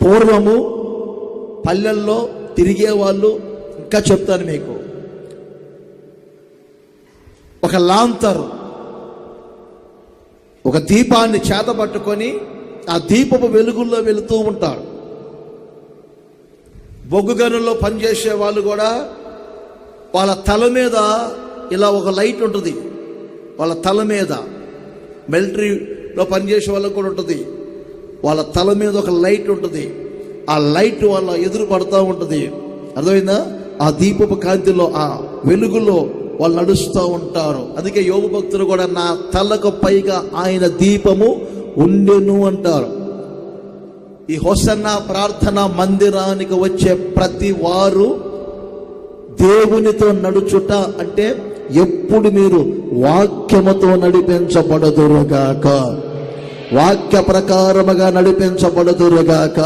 పూర్వము పల్లెల్లో తిరిగే వాళ్ళు ఇంకా చెప్తాను మీకు. ఒక లాంతర్ ఒక దీపాన్ని చేతబట్టుకొని ఆ దీపపు వెలుగుల్లో వెళుతూ ఉంటాడు. బొగ్గు గనుల్లో పనిచేసే వాళ్ళు కూడా వాళ్ళ తల మీద ఇలా ఒక లైట్ ఉంటుంది. వాళ్ళ తల మీద. మిలిటరీలో పనిచేసే వాళ్ళకు కూడా ఉంటుంది. వాళ్ళ తల మీద ఒక లైట్ ఉంటుంది. ఆ లైట్ వాళ్ళ ఎదురు పడుతూ ఉంటుంది. అర్థమైందా? ఆ దీపపు కాంతిలో ఆ వెలుగులో వాళ్ళు నడుస్తూ ఉంటారు. అందుకే యోగ భక్తులు కూడా నా తలకు పైగా ఆయన దీపము ఉండెను అంటారు. ఈ హోసన్న ప్రార్థన మందిరానికి వచ్చే ప్రతి వారు దేవునితో నడుచుట అంటే ఎప్పుడు మీరు వాక్యముతో నడిపించబడదురుగాక వాక్య ప్రకారముగా నడిపించబడదురుగాక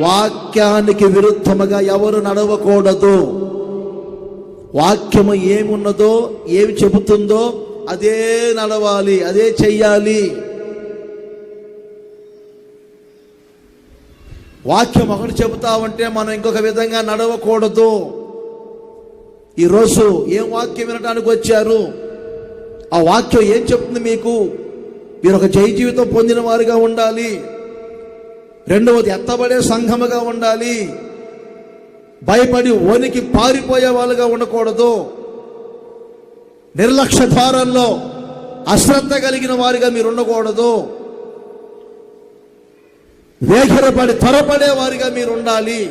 వాక్యానికి విరుద్ధముగా ఎవరు నడవకూడదు. వాక్యము ఏమున్నదో ఏమి చెబుతుందో అదే నడవాలి అదే చెయ్యాలి. వాక్యం ఒకటి చెబుతా ఉంటే మనం ఇంకొక విధంగా నడవకూడదు. ఈరోజు ఏం వాక్యం వినడానికి వచ్చారు? ఆ వాక్యం ఏం చెప్తుంది మీకు? మీరు ఒక జయ జీవితం పొందిన వారుగా ఉండాలి. రెండవది ఎత్తబడే సంఘముగా ఉండాలి. భయపడి ఉనికి పారిపోయే వాళ్ళుగా ఉండకూడదు. నిర్లక్ష్య ద్వారంలో అశ్రద్ధ కలిగిన వారిగా మీరు ఉండకూడదు. వేఖరపడి త్వరపడే వారిగా మీరు ఉండాలి.